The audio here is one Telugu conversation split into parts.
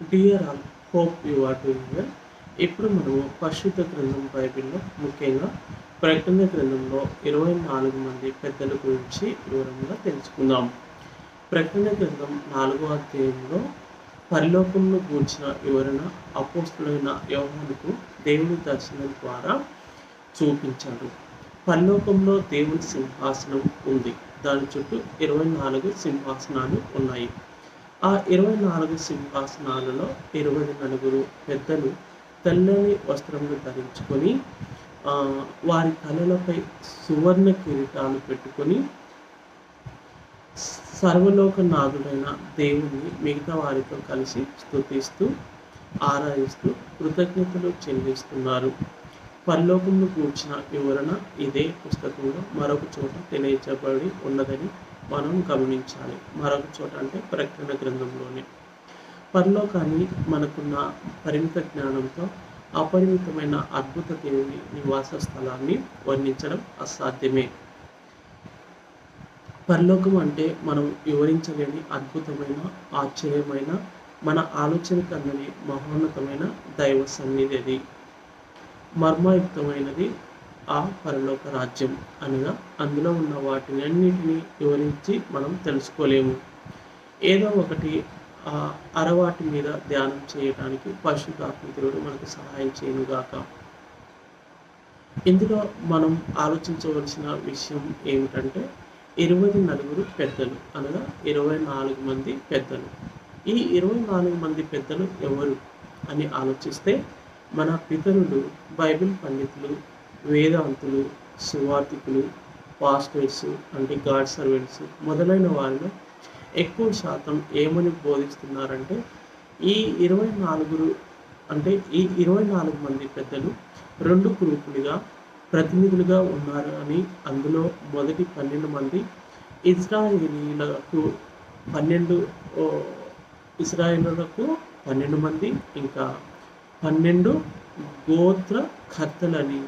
Dear all hope you are doing well ఇప్పుడు మనము పరిశుద్ధ గ్రంథం బైబిల్లో ముఖ్యంగా ప్రకటన గ్రంథంలో ఇరవై నాలుగు మంది పెద్దల గురించి వివరంగా తెలుసుకుందాం. ప్రకటన గ్రంథం నాలుగో అధ్యాయంలో పరిలోకంలో గూర్చిన వివరణ అపోస్తులైన యోహానుకు దేవుని దర్శనం ద్వారా చూపించాడు పరలోకంలో దేవుని సింహాసనం ఉంది. దాని చుట్టూ ఇరవై నాలుగు సింహాసనాలు ఉన్నాయి. ఆ ఇరవై నాలుగు సింహాసనాలలో ఇరవై నలుగురు పెద్దలు తెల్లని వస్త్రములు ధరించుకొని వారి తలలపై సువర్ణ కిరీటాలు పెట్టుకొని సర్వలోక నాథుడైన దేవుణ్ణి మిగతా వారితో కలిసి స్థుతిస్తూ ఆరాధిస్తూ కృతజ్ఞతలు చెల్లిస్తున్నారు. పరలోకంలో కూర్చిన వివరణ ఇదే పుస్తకంలో మరొక చోట తెలియజేయబడి ఉన్నదని మనం గమనించాలి. మరొక చోట అంటే ప్రకటన గ్రంథంలోనే. పరలోకాన్ని మనకున్న పరిమిత జ్ఞానంతో అపరిమితమైన అద్భుత దేవుని నివాస స్థలాన్ని వర్ణించడం అసాధ్యమే. పరలోకం అంటే మనం వివరించలేని అద్భుతమైన ఆశ్చర్యమైన మన ఆలోచనకు అందని మహోన్నతమైన దైవ సన్నిధి అది మర్మయుక్తమైనది ఆ పరలోక రాజ్యం అనగా అందులో ఉన్న వాటిని అన్నింటినీ వివరించి మనం తెలుసుకోలేము. ఏదో ఒకటి ఆ అరవాటి మీద ధ్యానం చేయడానికి పరిశుద్ధాత్మకుడు మనకు సహాయం చేయనుగాక. ఇందులో మనం ఆలోచించవలసిన విషయం ఏమిటంటే ఇరవై నలుగురు పెద్దలు అనగా ఇరవై నాలుగు మంది పెద్దలు. ఈ ఇరవై నాలుగు మంది పెద్దలు ఎవరు అని ఆలోచిస్తే మన పితరులు బైబిల్ పండితులు వేదాంతులు సువార్థికులు పాస్టర్స్ అంటే గాడ్ సర్వెంట్స్ మొదలైన వారిలో ఎక్కువ శాతం ఏమని బోధిస్తున్నారంటే ఈ ఇరవై నాలుగురు అంటే ఈ ఇరవై నాలుగు మంది పెద్దలు రెండు గ్రూపులుగా ప్రతినిధులుగా ఉన్నారు అని అందులో మొదటి పన్నెండు మంది ఇజ్రాయేలీలకు పన్నెండు ఓ, ఇజ్రాయేలులకు పన్నెండు మంది ఇంకా పన్నెండు గోత్ర కర్తలని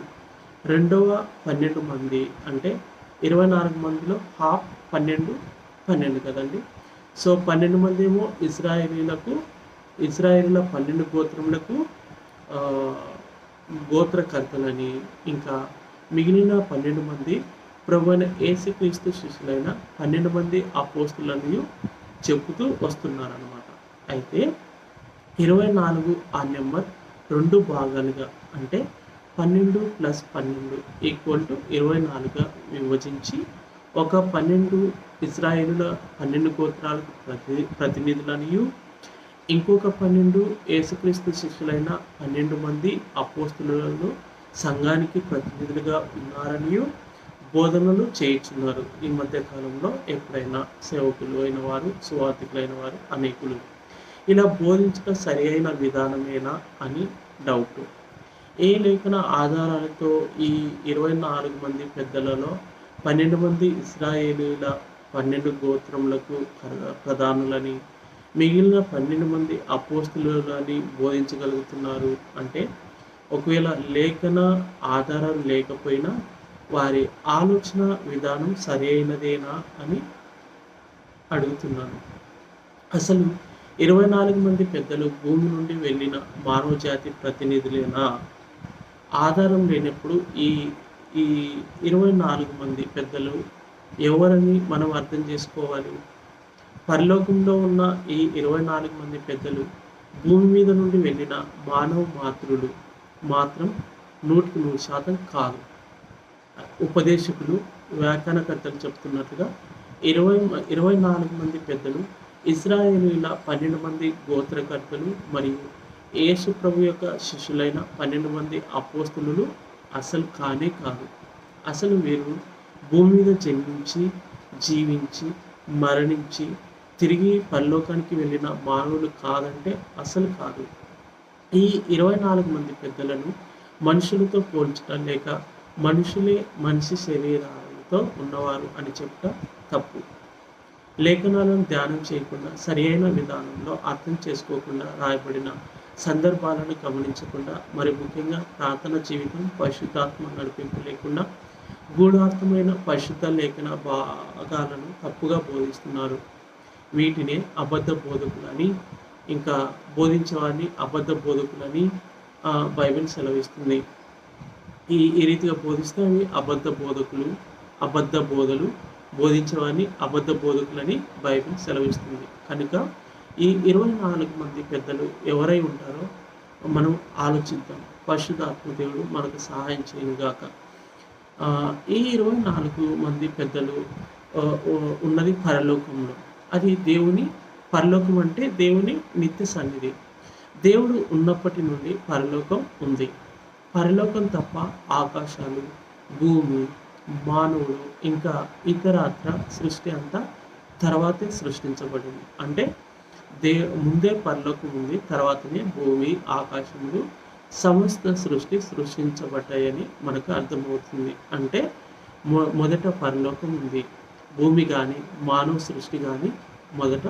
రెండవ పన్నెండు మంది అంటే ఇరవై నాలుగు మందిలో హాఫ్ పన్నెండు పన్నెండు కదండి. సో పన్నెండు మంది ఏమో ఇజ్రాయేలీలకు ఇజ్రాయేలీల పన్నెండు గోత్రములకు గోత్రకర్తలని ఇంకా మిగిలిన పన్నెండు మంది ప్రభు అయిన యేసుక్రీస్తు శిష్యులైన పన్నెండు మంది అపోస్తులను చెబుతూ వస్తున్నారనమాట అయితే ఇరవై నాలుగు ఆ నెంబర్ రెండు భాగాలుగా అంటే పన్నెండు ప్లస్ పన్నెండు ఈక్వల్ టు ఇరవై నాలుగుగా విభజించి ఒక పన్నెండు ఇజ్రాయిలుల పన్నెండు గోత్రాలకు ప్రతి ప్రతినిధులనియు ఇంకొక పన్నెండు యేసుక్రీస్తు శిష్యులైన పన్నెండు మంది అపోస్తులను సంఘానికి ప్రతినిధులుగా ఉన్నారనియు బోధనలు చేయించున్నారు. ఈ మధ్య కాలంలో ఎప్పుడైనా సేవకులు అయిన వారు సువార్థికులైన వారు అనేకులు ఇలా బోధించడం సరి అయిన విధానమేనా అని డౌట్ ఏ లేఖన ఆధారాలతో ఈ ఇరవై నాలుగు మంది పెద్దలలో పన్నెండు మంది ఇస్రాయేలీల పన్నెండు గోత్రములకు ప్రధానులని మిగిలిన పన్నెండు మంది అపోస్తులని బోధించగలుగుతున్నారు. అంటే ఒకవేళ లేఖన ఆధారాలు లేకపోయినా వారి ఆలోచన విధానం సరైనదేనా అని అడుగుతున్నాను. అసలు ఇరవై నాలుగు మంది పెద్దలు భూమి నుండి వెళ్ళిన మానవ జాతి ప్రతినిధులేనా? ఆధారం లేనప్పుడు ఈ ఈ ఇరవై నాలుగు మంది పెద్దలు ఎవరని మనం అర్థం చేసుకోవాలి? పరలోకంలో ఉన్న ఈ ఇరవై నాలుగు మంది పెద్దలు భూమి మీద నుండి వెళ్ళిన మానవ మాతృలు మాత్రం నూటికి నూరు శాతం కాదు. ఉపదేశకులు వ్యాఖ్యానకర్తలు చెప్తున్నట్లుగా ఇరవై ఇరవై నాలుగు మంది పెద్దలు ఇస్రాయేలీల పన్నెండు మంది గోత్రకర్తలు మరియు యేసు ప్రభు యొక్క శిష్యులైన పన్నెండు మంది అపోస్తులు అసలు కానే కాదు. అసలు వీరు భూమి మీద జన్మించి జీవించి మరణించి తిరిగి పరలోకానికి వెళ్ళిన మానవులు కాదంటే అసలు కాదు. ఈ ఇరవై నాలుగు మంది పెద్దలను మనుషులతో పోల్చడం లేక మనుషులే మనిషి శరీరాలతో ఉన్నవారు అని చెప్పడం తప్పు. లేఖనాలను ధ్యానం చేయకుండా సరి అయిన విధానంలో అర్థం చేసుకోకుండా రాయబడిన సందర్భాలను గమనించకుండా మరి ముఖ్యంగా ప్రార్థన జీవితం పరిశుద్ధాత్మ నడిపింపు లేకుండా గూఢార్థమైన పరిశుద్ధ లేఖన భాగాలను తప్పుగా బోధిస్తున్నారు. వీటినే అబద్ధ బోధకులని ఇంకా బోధించేవారిని అబద్ధ బోధకులని బైబిల్ సెలవిస్తుంది. ఈ ఈ రీతిగా బోధిస్తే అవి అబద్ధ బోధకులు అబద్ధ బోధలు బోధించేవారిని అబద్ధ బోధకులని బైబిల్ సెలవిస్తుంది. కనుక ఈ ఇరవై నాలుగు మంది పెద్దలు ఎవరై ఉంటారో మనం ఆలోచిద్దాం. పరిశుద్ధాత్మ దేవుడు మనకు సహాయం చేయనుగాక. ఈ ఇరవై నాలుగు మంది పెద్దలు ఉన్నది పరలోకంలో. అది దేవుని పరలోకం అంటే దేవుని నిత్య సన్నిధి. దేవుడు ఉన్నప్పటి నుండి పరలోకం ఉంది. పరలోకం తప్ప ఆకాశాలు భూమి మానవుడు ఇంకా ఇతరత్ర సృష్టి అంతా తర్వాతే సృష్టించబడింది. అంటే దే ముందే పరలోకం ఉంది తర్వాతనే భూమి ఆకాశములు సమస్త సృష్టి సృష్టించబడ్డాయని మనకు అర్థమవుతుంది. అంటే మొ మొదట పరలోకం ఉంది. భూమి కానీ మానవ సృష్టి కానీ మొదట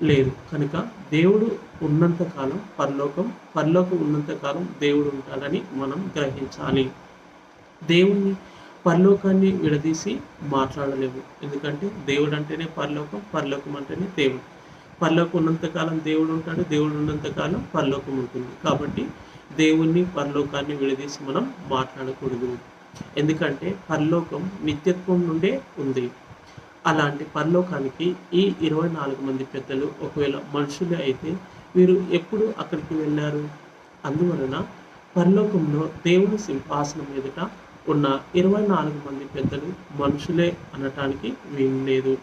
లేదు. కనుక దేవుడు ఉన్నంతకాలం పరలోకం పరలోకం ఉన్నంతకాలం దేవుడు ఉంటాడని మనం గ్రహించాలి. దేవుణ్ణి పరలోకాన్ని విడదీసి మాట్లాడలేము. ఎందుకంటే దేవుడు అంటేనే పరలోకం పరలోకం అంటేనే దేవుడు. పరలోకం ఉన్నంతకాలం దేవుడు ఉంటాడు దేవుడు ఉన్నంతకాలం పరలోకం ఉంటుంది. కాబట్టి దేవుణ్ణి పరలోకాన్ని విడదీసి మనం మాట్లాడకూడదు. ఎందుకంటే పరలోకం నిత్యత్వం నుండే ఉంది. అలాంటి పరలోకానికి ఈ ఇరవై నాలుగు మంది పెద్దలు ఒకవేళ మనుషులే అయితే వీరు ఎప్పుడు అక్కడికి వెళ్ళారు? అందువలన పరలోకంలో దేవుని సింహాసనం ఎదుట ఉన్న ఇరవై నాలుగు మంది పెద్దలు మనుషులే అనటానికి వీలు లేదు.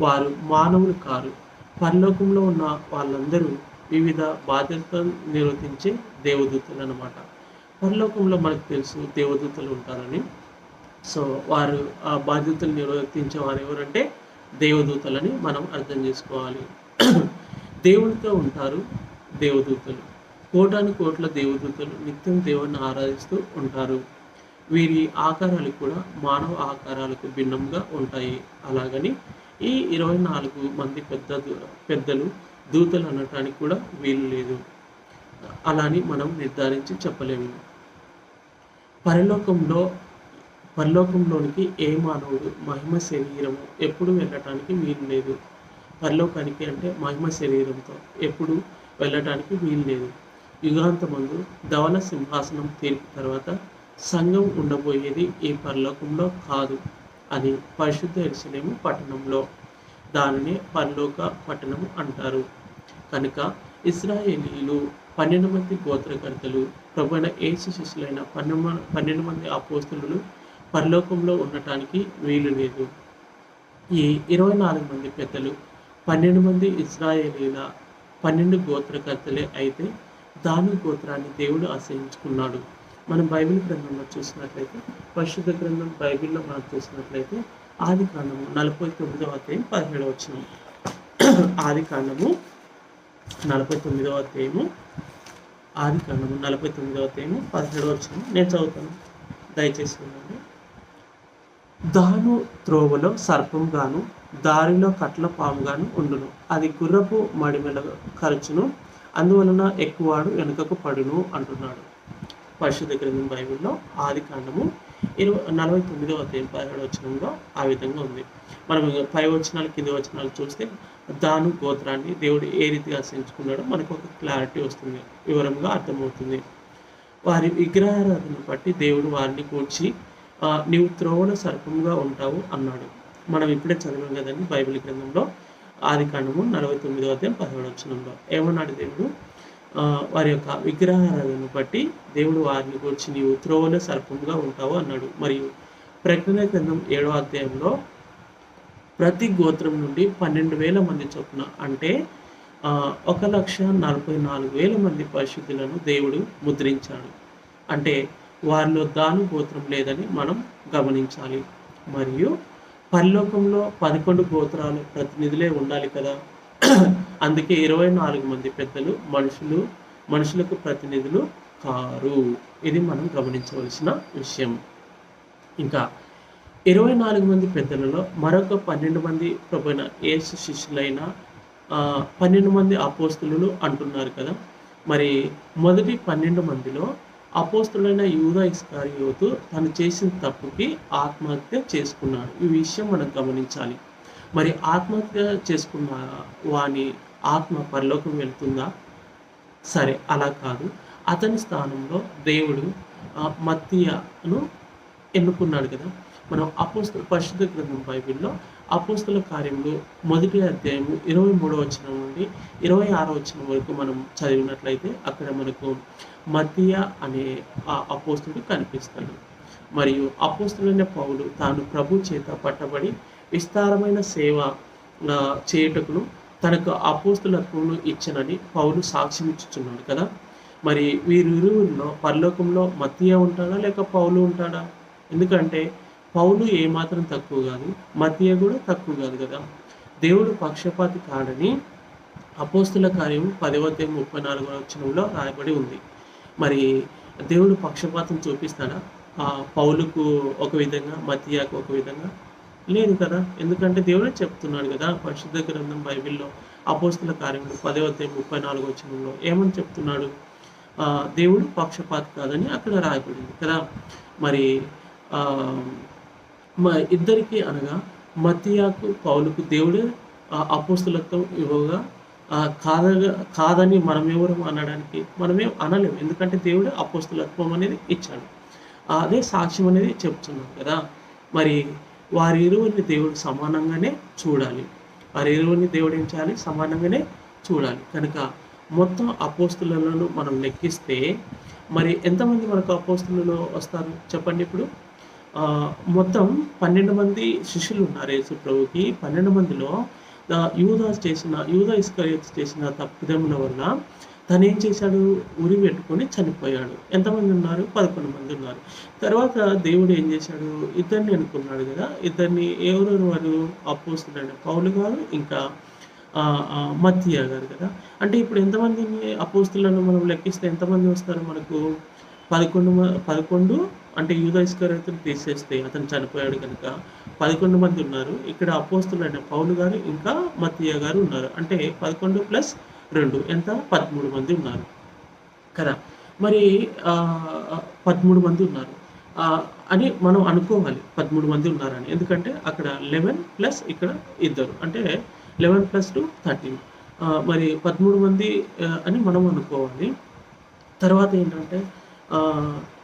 వారు మానవులు కారు. పరలోకంలో ఉన్న వాళ్ళందరూ వివిధ బాధ్యతలు నిర్వర్తించే దేవదూతలు అన్నమాట. పరలోకంలో మనకు తెలుసు దేవదూతలు ఉంటారని. సో వారు ఆ బాధ్యతలు నిర్వర్తించే వారు ఎవరంటే దేవదూతలని మనం అర్థం చేసుకోవాలి. దేవునితో ఉంటారు దేవదూతలు. కోటాను కోట్ల దేవదూతలు నిత్యం దేవుణ్ణి ఆరాధిస్తూ ఉంటారు. వీరి ఆకారాలు కూడా మానవ ఆకారాలకు భిన్నంగా ఉంటాయి. అలాగని ఈ ఇరవై నాలుగు మంది పెద్ద దూ- పెద్దలు దూతలు అనటానికి కూడా వీలు లేదు. అలాని మనం నిర్ధారించి చెప్పలేము. పరలోకంలో పరలోకంలోనికి ఏ మానవుడు మహిమ శరీరము ఎప్పుడు వెళ్ళటానికి వీలు లేదు. పరలోకానికి అంటే మహిమ శరీరంతో ఎప్పుడు వెళ్ళటానికి వీలు లేదు. యుగాంతమందు ధవల సింహాసనం తీర్పు తర్వాత సంఘం ఉండబోయేది ఈ పరలోకంలో కాదు. అది పరిశుద్ధ ఎరుసలేము పట్టణంలో. దానిని పరలోక పట్టణం అంటారు. కనుక ఇస్రాయేలీలు పన్నెండు మంది గోత్రకర్తలు ప్రభుణ ఏసు శిష్యులైన పన్నెండు మ- పన్నెండు మంది అపోస్తులు పరలోకంలో ఉండటానికి వీలు లేదు. ఈ ఇరవై నాలుగు మంది పెద్దలు పన్నెండు మంది ఇస్రాయేలీల పన్నెండు గోత్రకర్తలే అయితే దాని గోత్రాన్ని దేవుడు ఆశ్రయించుకున్నాడు. మనం బైబిల్ గ్రంథంలో చూసినట్లయితే పరిశుద్ధ గ్రంథం బైబిల్లో మనం చూసినట్లయితే ఆది కాండము నలభై తొమ్మిదవ అధ్యాయం పదిహేడవ వచ్చిన ఆది కాండము నలభై తొమ్మిదవ అధ్యాయము ఆది కాండము నలభై తొమ్మిదవ అధ్యాయము పదిహేడవ వచ్చిన నేను చదువుతాను. దయచేసి ఉండండి దాను త్రోవలో సర్పంగాను దారిలో కట్ల పాముగాను ఉండును. అది గుర్రపు మడిమెల ఖర్చును అందువలన ఎక్కువాడు వెనుకకు పడును అంటున్నాడు. పరిశుద్ధ గ్రంథం బైబిల్లో ఆది కాండము ఇరవై నలభై తొమ్మిదవ అధ్యాయం పదిహేడు వచనంలో ఆ విధంగా ఉంది. మనం పై వచనాలు కింది వచనాలు చూస్తే దాను గోత్రాన్ని దేవుడు ఏ రీతిగా ఆశ్రయించుకున్నాడో మనకు ఒక క్లారిటీ వస్తుంది వివరంగా అర్థమవుతుంది. వారి విగ్రహారాధన బట్టి దేవుడు వారిని కూర్చి నీవు త్రోవల సర్పంగా ఉంటావు అన్నాడు. మనం ఇప్పుడే చదివాం కదండి బైబిల్ గ్రంథంలో ఆది కాండము నలభై తొమ్మిదో అధ్యాయం పదిహేడు వచనంలో. ఏమన్నాడు దేవుడు? వారి యొక్క విగ్రహాలను బట్టి దేవుడు వారిని గురించి నీవు త్రోవల సర్పంగా ఉంటావు అన్నాడు. మరియు ప్రకటన గ్రంథం ఏడో అధ్యాయంలో ప్రతి గోత్రం నుండి పన్నెండు వేల మంది చొప్పున అంటే ఒక లక్ష నలభై నాలుగు వేల మంది పరిశుద్ధులను దేవుడు ముద్రించాడు. అంటే వారిలో దాను గోత్రం లేదని మనం గమనించాలి. మరియు పరలోకంలో పదకొండు గోత్రాల ప్రతినిధులే ఉండాలి కదా. అందుకే ఇరవై నాలుగు మంది పెద్దలు మనుషులు మనుషులకు ప్రతినిధులు కారు. ఇది మనం గమనించవలసిన విషయం. ఇంకా ఇరవై నాలుగు మంది పెద్దలలో మరొక పన్నెండు మంది ప్రభుత్వ ఏసు శిష్యులైన పన్నెండు మంది అపోస్తులు అంటున్నారు కదా. మరి మొదటి పన్నెండు మందిలో అపోస్తులైన యూదా ఇస్కారియోతు తను చేసిన తప్పుకి ఆత్మహత్య చేసుకున్నాడు. ఈ విషయం మనం గమనించాలి. మరి ఆత్మహత్య చేసుకున్న వాని ఆత్మ పరలోకం వెళ్తుందా? సరే అలా కాదు. అతని స్థానంలో దేవుడు మత్తియను ఎన్నుకున్నాడు కదా? మనం అపోస్తుల పరిశుద్ధ గ్రంథం బైబిల్లో అపోస్తుల కార్యంలో మొదటి అధ్యాయము ఇరవై మూడో వచ్చిన నుండి ఇరవై ఆరో వచ్చిన వరకు మనం చదివినట్లయితే అక్కడ మనకు మத்திయ అనే ఆ అపోస్తుడు కనిపిస్తాడు. మరియు అపోస్తులైన పౌలు తాను ప్రభు చేత పట్టబడి విస్తారమైన సేవ చేయుటకును తనకు అపోస్తులత్వమును ఇచ్చనని పౌలు సాక్ష్యం ఇచ్చుచున్నాడు కదా? మరి వీరిరువురిలో పరలోకంలో మత్తియ ఉంటాడా లేక పౌలు ఉంటాడా? ఎందుకంటే పౌలు ఏమాత్రం తక్కువ కాదు మత్తియ కూడా తక్కువ కాదు కదా? దేవుడు పక్షపాతి కాడని అపోస్తుల కార్యం పదవ ముప్పై నాలుగో వచనంలో రాయబడి ఉంది. మరి దేవుడు పక్షపాతం చూపిస్తాడా? ఆ పౌలుకు ఒక విధంగా మతియాకు ఒక విధంగా? లేదు కదా? ఎందుకంటే దేవుడే చెప్తున్నాడు కదా పరిశుద్ధ గ్రంథం బైబిల్లో అపోస్తుల కార్యములు పదవ అధ్యాయం ముప్పై నాలుగో వచ్చినంలో ఏమని చెప్తున్నాడు? దేవుడు పక్షపాతి కాదని అక్కడ రాయబడింది కదా. మరి మ ఇద్దరికి అనగా మతియాకు పౌలుకు దేవుడే అపోస్తులతో అపోస్తులత్వం ఇవ్వగా ఆ, కాద కాదని ఎవరు అనడానికి మనమేం అనలేము. ఎందుకంటే దేవుడు అపోస్తులత్వం అనేది ఇచ్చాడు. అదే సాక్ష్యం అనేది చెప్తున్నాడు కదా. మరి వారి ఇరువురిని దేవుడు సమానంగానే చూడాలి. వారి ఇరువురిని దేవుడు ఏం చేయాలి? సమానంగానే చూడాలి. కనుక మొత్తం అపోస్తులను మనం లెక్కిస్తే మరి ఎంతమంది మనకు అపోస్తులలో వస్తారు? చెప్పండి ఇప్పుడు. మొత్తం పన్నెండు మంది శిష్యులు ఉన్నారు యేసు ప్రభుకి. పన్నెండు మందిలో యూదాస్ చేసిన యూదా ఇస్కరియత్ చేసిన తప్పిదముల వల్ల తను ఏం చేశాడు? ఉరి పెట్టుకొని చనిపోయాడు. ఎంతమంది ఉన్నారు? పదకొండు మంది ఉన్నారు. తర్వాత దేవుడు ఏం చేశాడు? ఇద్దరిని అనుకున్నాడు కదా? ఇద్దరిని ఎవరెవరు వారు? అపోస్తులైన పౌలు గారు ఇంకా ఆ, గారు కదా? అంటే ఇప్పుడు ఎంతమందిని అపోస్తులను మనం లెక్కిస్తే ఎంతమంది వస్తారు మనకు? పదకొండు మ- పదకొండు అంటే యూదా అయితే తీసేస్తే అతను చనిపోయాడు కనుక పదకొండు మంది ఉన్నారు. ఇక్కడ అపోస్తులైన పౌలు గారు ఇంకా మత్తీయ గారు ఉన్నారు. అంటే పదకొండు ప్లస్ రెండు. ఎంత? పదమూడు మంది ఉన్నారు. కదా? మరి పదమూడు మంది ఉన్నారు. అని మనం అనుకోవాలి. పదమూడు మంది ఉన్నారని. ఎందుకంటే అక్కడ లెవెన్ ప్లస్ ఇక్కడ ఇద్దరు. అంటే లెవెన్ ప్లస్ టూ థర్టీన్. మరి పదమూడు మంది అని మనం అనుకోవాలి. తర్వాత ఏంటంటే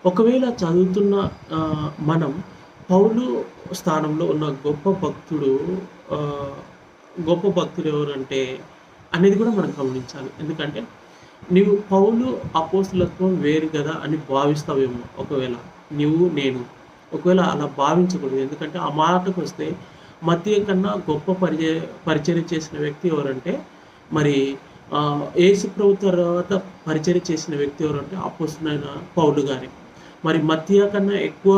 ఒకవేళ చదువుతున్న మనం పౌలు స్థానంలో ఉన్న గొప్ప భక్తుడు గొప్ప భక్తుడు ఎవరంటే అనేది కూడా మనం గమనించాలి. ఎందుకంటే నీవు పౌలు అపోస్తులత్వం వేరు కదా అని భావిస్తావేమో ఒకవేళ. నువ్వు నేను. ఒకవేళ అలా భావించకూడదు. ఎందుకంటే ఆ మాటకు వస్తే మధ్య కన్నా గొప్ప పరిచయ పరిచయం చేసిన వ్యక్తి ఎవరంటే మరి ఏసు యేసు ప్రభు తర్వాత పరిచయం చేసిన వ్యక్తి ఎవరంటే అపోస్తులైన పౌలు గారే. మరి మధ్య కన్నా ఎక్కువ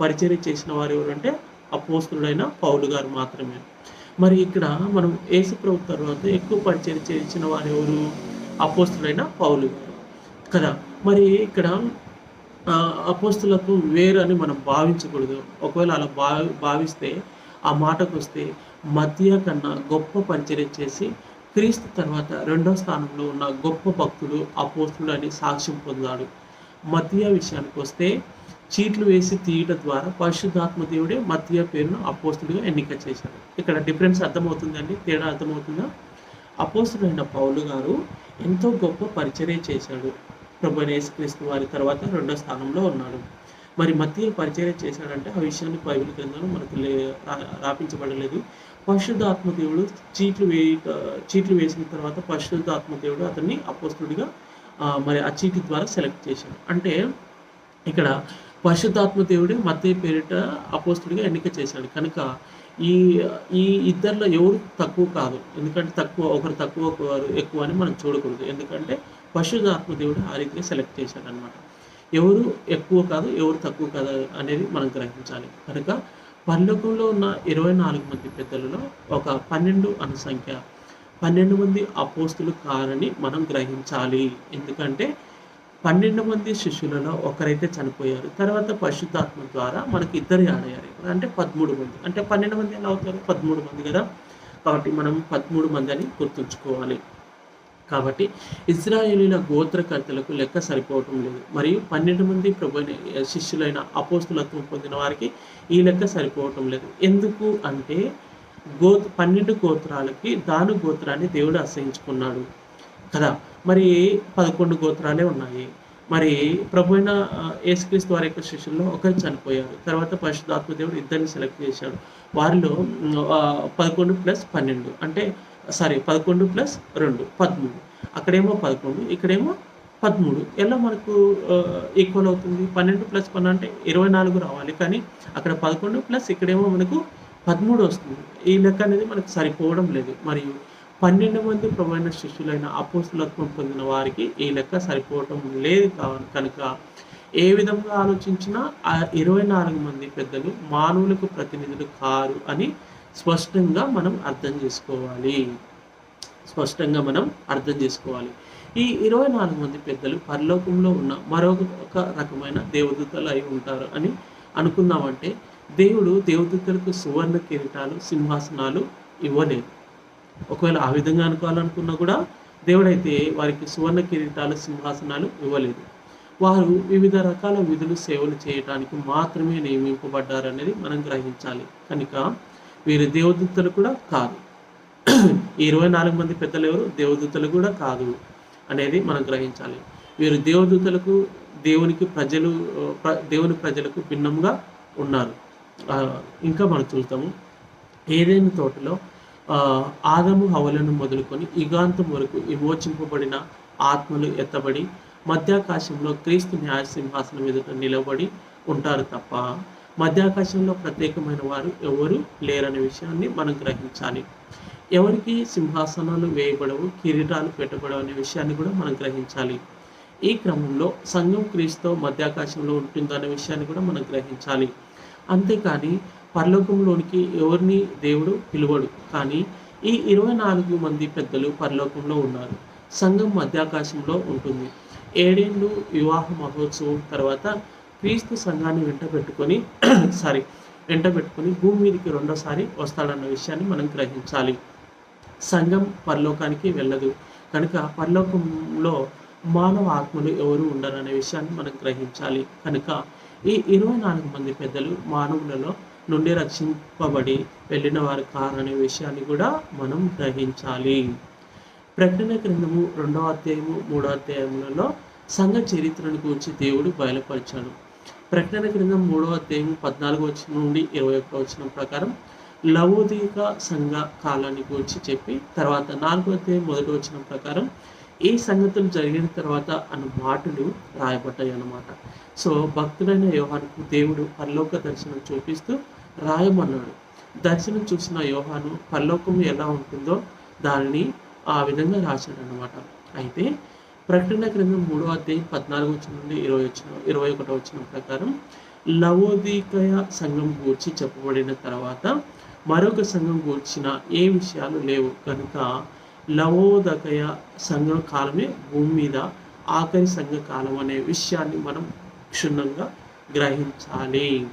పరిచయం చేసిన వారు ఎవరంటే అపోస్తుడైన పౌలు గారు మాత్రమే. మరి ఇక్కడ మనం ఏసుప్రభు తర్వాత ఎక్కువ పరిచయం చేసిన వారు ఎవరు? అపోస్తులైన పౌలు. కదా? మరి ఇక్కడ అపోస్తులకు వేరు అని మనం భావించకూడదు. ఒకవేళ అలా భావి భావిస్తే ఆ మాటకు వస్తే మధ్య కన్నా గొప్ప పరిచర్య చేసి క్రీస్తు తర్వాత రెండో స్థానంలో ఉన్న గొప్ప భక్తుడు అపోస్తుడు అని సాక్ష్యం పొందాడు. మధ్య విషయానికి వస్తే చీట్లు వేసి తీయడం ద్వారా పరిశుద్ధాత్మ దేవుడే మధ్య పేరును అపోస్తుడిగా ఎన్నిక చేశాడు. ఇక్కడ డిఫరెన్స్ అర్థమవుతుందండి? తేడా అర్థమవుతుందా? అపోస్తుడైన పౌలు గారు ఎంతో గొప్ప పరిచర్య చేశాడు. ప్రభు యేసుక్రీస్తు వారి తర్వాత రెండో స్థానంలో ఉన్నాడు. మరి మధ్య పరిచర్య చేశాడంటే ఆ విషయాన్ని బైబిల్ గ్రంథంలో మనకు లే రాపించబడలేదు. పరిశుద్ధాత్మ దేవుడు చీట్లు వేయ చీట్లు వేసిన తర్వాత పరిశుద్ధాత్మ దేవుడు అతన్ని అపోస్తుడిగా మరి ఆ చీటి ద్వారా సెలెక్ట్ చేశాడు. అంటే ఇక్కడ పరిశుద్ధాత్మ దేవుడే మధ్య పేరిట అపోస్తుడిగా ఎన్నిక చేశాడు. కనుక ఈ ఈ ఇద్దరిలో ఎవరు తక్కువ కాదు. ఎందుకంటే తక్కువ ఒకరు తక్కువ ఒకరు ఎక్కువ అని మనం చూడకూడదు. ఎందుకంటే పరిశుద్ధాత్మ దేవుడు ఆ రీతిగా సెలెక్ట్ చేశాడు అనమాట ఎవరు ఎక్కువ కాదు ఎవరు తక్కువ కాదు అనేది మనం గ్రహించాలి. కనుక పర్లోకంలో ఉన్న ఇరవై నాలుగు మంది పెద్దలలో ఒక పన్నెండు అను సంఖ్య పన్నెండు మంది అపోస్తులు కారని మనం గ్రహించాలి. ఎందుకంటే పన్నెండు మంది శిష్యులలో ఒకరైతే చనిపోయారు. తర్వాత పరిశుద్ధాత్మ ద్వారా మనకి ఇద్దరు ఆడయ్యారు అంటే పదమూడు మంది. అంటే పన్నెండు మంది ఎలా అవుతారు? పదమూడు మంది కదా? కాబట్టి మనం పదమూడు మంది అని గుర్తుంచుకోవాలి. కాబట్టి ఇజ్రాయేలీల గోత్రకర్తలకు లెక్క సరిపోవటం లేదు. మరియు పన్నెండు మంది ప్రభు శిష్యులైన అపోస్తులత్వం పొందిన వారికి ఈ లెక్క సరిపోవటం లేదు. ఎందుకు అంటే గో పన్నెండు గోత్రాలకి దాను గోత్రాన్ని దేవుడు అసహించుకున్నాడు కదా? మరి పదకొండు గోత్రాలే ఉన్నాయి. మరి ప్రభు అయిన యేసుక్రీస్తు వారి యొక్క శిష్యుల్లో ఒకరు చనిపోయారు. తర్వాత పరిశుద్ధాత్మదేవుడు ఇద్దరిని సెలెక్ట్ చేశాడు. వారిలో పదకొండు ప్లస్ పన్నెండు అంటే సారీ పదకొండు ప్లస్ రెండు పదమూడు. అక్కడేమో పదకొండు ఇక్కడేమో పదమూడు. ఎలా మనకు ఈక్వల్ అవుతుంది? పన్నెండు ప్లస్ పన్నెండు అంటే ఇరవై నాలుగు రావాలి. కానీ అక్కడ పదకొండు ప్లస్ ఇక్కడేమో మనకు పదమూడు వస్తుంది. ఈ లెక్క అనేది మనకు సరిపోవడం లేదు. మరియు పన్నెండు మంది ప్రమైన శిష్యులైన అపోసులత్వం పొందిన వారికి ఈ లెక్క సరిపోవటం లేదు కనుక ఏ విధంగా ఆలోచించినా ఆ ఇరవై నాలుగు మంది పెద్దలు మానవులకు ప్రతినిధులు కారు అని స్పష్టంగా మనం అర్థం చేసుకోవాలి. స్పష్టంగా మనం అర్థం చేసుకోవాలి. ఈ ఇరవై నాలుగు మంది పెద్దలు పరలోకంలో ఉన్న మరొక రకమైన దేవదూతలు అయి ఉంటారు అని అనుకుందామంటే దేవుడు దేవదూతలకు సువర్ణ కిరీటాలు సింహాసనాలు ఇవ్వలేదు. ఒకవేళ ఆ విధంగా అనుకోవాలనుకున్నా కూడా దేవుడైతే వారికి సువర్ణ కిరీటాలు సింహాసనాలు ఇవ్వలేదు. వారు వివిధ రకాల విధులు సేవలు చేయడానికి మాత్రమే నియమింపబడ్డారు అనేది మనం గ్రహించాలి. కనుక వీరు దేవదూతలు కూడా కాదు. ఇరవై నాలుగు మంది పెద్దలు ఎవరు? దేవదూతలు కూడా కాదు అనేది మనం గ్రహించాలి. వీరు దేవదూతలకు దేవునికి ప్రజలు దేవుని ప్రజలకు భిన్నంగా ఉన్నారు. ఇంకా మనం చూస్తాము ఏదైనా తోటలో ఆదము హవలను మొదలుకొని యుగాంతం వరకు విమోచింపబడిన ఆత్మలు ఎత్తబడి మధ్యాకాశంలో క్రీస్తు న్యాయ సింహాసనం ఎదుట నిలబడి ఉంటారు తప్ప మధ్యాకాశంలో ప్రత్యేకమైన వారు ఎవరు లేరనే విషయాన్ని మనం గ్రహించాలి. ఎవరికి సింహాసనాలు వేయబడవు కిరీటాలు పెట్టబడవు అనే విషయాన్ని కూడా మనం గ్రహించాలి. ఈ క్రమంలో సంఘం క్రీస్తు మధ్యాకాశంలో ఉంటుందనే విషయాన్ని కూడా మనం గ్రహించాలి. అంతేకాని పరలోకంలోనికి ఎవరిని దేవుడు పిలువడు. కానీ ఈ ఇరవై నాలుగు మంది పెద్దలు పరలోకంలో ఉన్నారు. సంఘం మధ్యాకాశంలో ఉంటుంది. ఏడేళ్ళు వివాహ మహోత్సవం తర్వాత క్రీస్తు సంఘాన్ని వెంట పెట్టుకొని సారీ వెంట పెట్టుకొని భూమి మీదకి రెండోసారి వస్తాడన్న విషయాన్ని మనం గ్రహించాలి. సంఘం పరలోకానికి వెళ్ళదు. కనుక పరలోకంలో మానవ ఆత్మలు ఎవరు ఉండరనే విషయాన్ని మనం గ్రహించాలి. కనుక ఈ ఇరవై నాలుగు మంది పెద్దలు మానవులలో నుండి రక్షింపబడి వెళ్ళిన వారు కారనే విషయాన్ని కూడా మనం గ్రహించాలి. ప్రకటన గ్రంథము రెండవ అధ్యాయము మూడో అధ్యాయములలో సంఘ చరిత్రను గురించి దేవుడు బయలుపరిచాడు. ప్రకటన గ్రంథం మూడవ అధ్యాయం పద్నాలుగు వచ్చిన నుండి ఇరవై ఒక్క వచ్చిన ప్రకారం లవోదీక సంఘ కాలాన్ని గురించి చెప్పి తర్వాత నాలుగో అధ్యాయం మొదటి వచ్చిన ప్రకారం ఈ సంగతులు జరిగిన తర్వాత అన్న మాటలు రాయబడ్డాయి అన్నమాట. సో భక్తుడైన యోహానుకు దేవుడు పరలోక దర్శనం చూపిస్తూ రాయమన్నాడు. దర్శనం చూసిన యోహాను పరలోకం ఎలా ఉంటుందో దానిని ఆ విధంగా రాశాడు అనమాట అయితే ప్రకటన క్రింద మూడో అధ్యాయం పద్నాలుగు వచ్చిన నుండి ఇరవై వచ్చిన ఇరవై ఒకటో వచ్చిన ప్రకారం లవోదీకయ సంఘం గూర్చి చెప్పబడిన తర్వాత మరొక సంఘం గూర్చిన ఏ విషయాలు లేవు. కనుక లవోదకయ సంఘ కాలమే భూమి మీద ఆఖరి సంఘ కాలం అనే విషయాన్ని మనం క్షుణ్ణంగా గ్రహించాలి.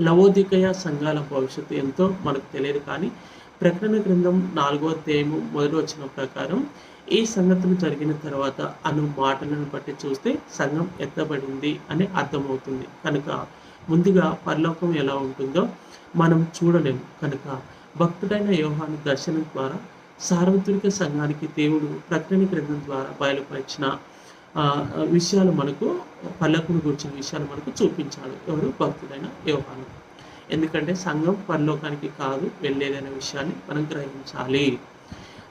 లవోదికయ సంఘాల భవిష్యత్తు ఎంతో మనకు తెలియదు కానీ ప్రకటన గ్రంథం నాలుగో తేము మొదటి వచ్చిన ప్రకారం ఈ సంగతులు జరిగిన తర్వాత అను మాటలను బట్టి చూస్తే సంఘం ఎత్తబడింది అని అర్థమవుతుంది. కనుక ముందుగా పరలోకం ఎలా ఉంటుందో మనం చూడలేము. కనుక భక్తుడైన యోహాను దర్శనం ద్వారా సార్వత్రిక సంఘానికి దేవుడు ప్రకటన గ్రంథం ద్వారా బయలుపరిచిన విషయాలు మనకు పల్లకును గురించిన విషయాలు మనకు చూపించాడు. ఎవరు? భక్తుడైన యోహాను. ఎందుకంటే సంఘం పరలోకానికి కాదు వెళ్ళేదనే విషయాన్ని మనం గ్రహించాలి.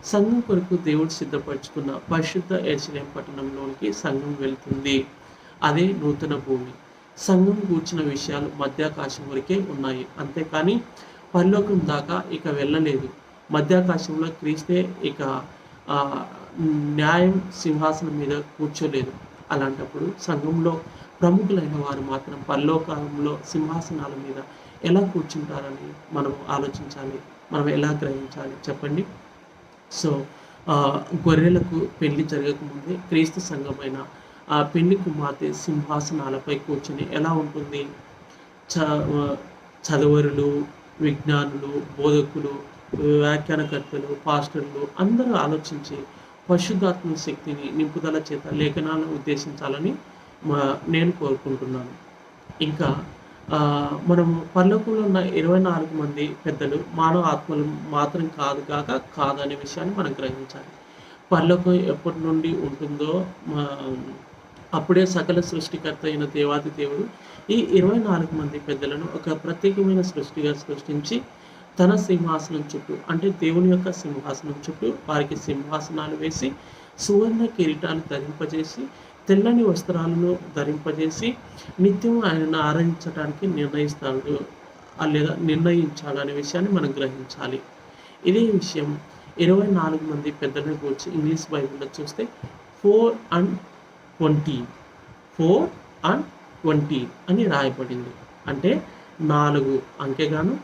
సంఘం కొరకు దేవుడు సిద్ధపరచుకున్న పరిశుద్ధ ఎర్సిలేం పట్టణంలోనికి సంఘం వెళ్తుంది. అదే నూతన భూమి. సంఘం కూర్చిన విషయాలు మధ్యాకాశం వరకే ఉన్నాయి. అంతేకాని పరలోకం దాకా ఇక వెళ్ళలేదు. మధ్యాకాశంలో క్రీస్తే ఇక న్యాయం సింహాసనం మీద కూర్చోలేదు. అలాంటప్పుడు సంఘంలో ప్రముఖులైన వారు మాత్రం పరలోకంలో సింహాసనాల మీద ఎలా కూర్చుంటారని మనం ఆలోచించాలి మనం ఎలా గ్రహించాలి చెప్పండి? సో గొర్రెలకు పెళ్ళి జరగకముందే క్రీస్తు సంఘమైన ఆ పెళ్ళి కుమార్తె సింహాసనాలపై కూర్చొని ఎలా ఉంటుంది? చ చదవరులు విజ్ఞానులు బోధకులు వ్యాఖ్యానకర్తలు పాస్టర్లు అందరూ ఆలోచించి పరిశుద్ధాత్మ శక్తిని నింపుదల చేత లేఖనాలను ఉద్దేశించాలని మా నేను కోరుకుంటున్నాను. ఇంకా మనం మనము ఉన్న ఇరవై నాలుగు మంది పెద్దలు మానవ ఆత్మలు మాత్రం కాదు కాక కాదనే విషయాన్ని మనం గ్రహించాలి. పరలోకం ఎప్పటి నుండి ఉంటుందో అప్పుడే సకల సృష్టికర్త అయిన దేవాది దేవుడు ఈ ఇరవై నాలుగు మంది పెద్దలను ఒక ప్రత్యేకమైన సృష్టిగా సృష్టించి తన సింహాసనం చుట్టూ అంటే దేవుని యొక్క సింహాసనం చుట్టూ వారికి సింహాసనాలు వేసి సువర్ణ కిరీటాలు ధరింపజేసి తెల్లని వస్త్రాలను ధరింపజేసి నిత్యం ఆయనను ఆరాధించడానికి నిర్ణయిస్తాడు లేదా నిర్ణయించాడు అనే విషయాన్ని మనం గ్రహించాలి. ఇదే విషయం ఇరవై నాలుగు మంది పెద్దలను గురించి ఇంగ్లీష్ బైబిల్లో చూస్తే four and twenty four and twenty అని రాయబడింది. అంటే నాలుగు అంకెగాను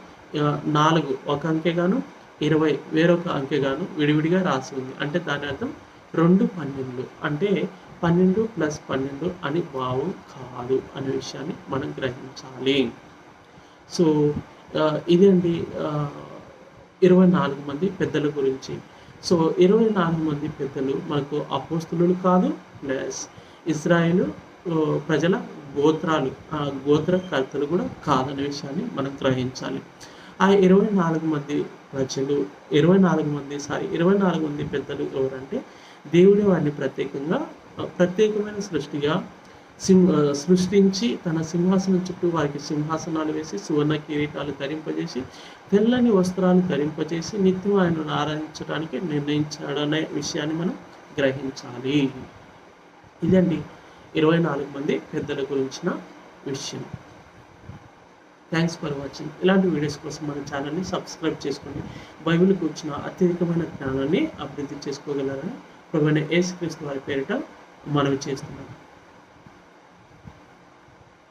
నాలుగు ఒక అంకెగాను ఇరవై వేరొక అంకెగాను విడివిడిగా రాసి ఉంది. అంటే దాని అర్థం రెండు పన్నెండు. అంటే పన్నెండు ప్లస్ పన్నెండు అని భావం కాదు అనే విషయాన్ని మనం గ్రహించాలి. సో ఇదండి ఇరవై నాలుగు మంది పెద్దల గురించి. సో ఇరవై నాలుగు మంది పెద్దలు మనకు అపోస్తులు కాదు ప్లస్ ఇస్రాయేల్ ప్రజల గోత్రాలు ఆ గోత్రకర్తలు కూడా కాదనే విషయాన్ని మనం గ్రహించాలి. ఆ ఇరవై నాలుగు మంది ప్రజలు ఇరవై నాలుగు మంది సారీ ఇరవై నాలుగు మంది పెద్దలు ఎవరంటే దేవుడే వారిని ప్రత్యేకంగా ప్రత్యేకమైన సృష్టిగా సింహ సృష్టించి తన సింహాసనం చుట్టూ వారికి సింహాసనాలు వేసి సువర్ణ కిరీటాలు ధరింపజేసి తెల్లని వస్త్రాలు ధరింపజేసి నిత్యం ఆయనను ఆరాధించడానికి నిర్ణయించాడనే విషయాన్ని మనం గ్రహించాలి. ఇదండి ఇరవై నాలుగు మంది పెద్దల గురించిన విషయం. థ్యాంక్స్ ఫర్ వాచింగ్ ఇలాంటి వీడియోస్ కోసం మన ఛానల్ని సబ్స్క్రైబ్ చేసుకోండి. బైబిల్ వచ్చిన అత్యధికమైన జ్ఞానాన్ని అభివృద్ధి చేసుకోగలరని ప్రభుత్వ ఏసుక్రీస్తు వారి పేరిట మనవి చేస్తున్నాను